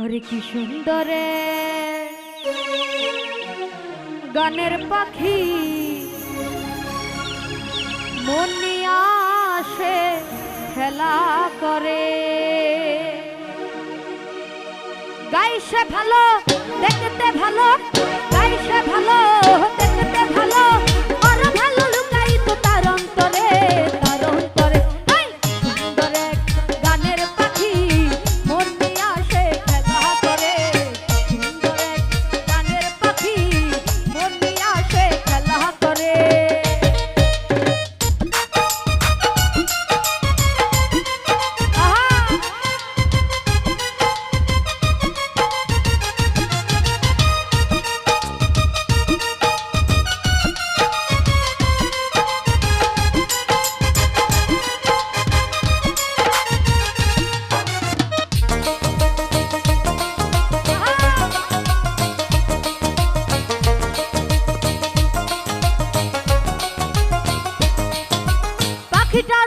আরে কি সুন্দরে। গানের পাখি মনি আসে খেলা করে। গাইছে ভালো পাখিটা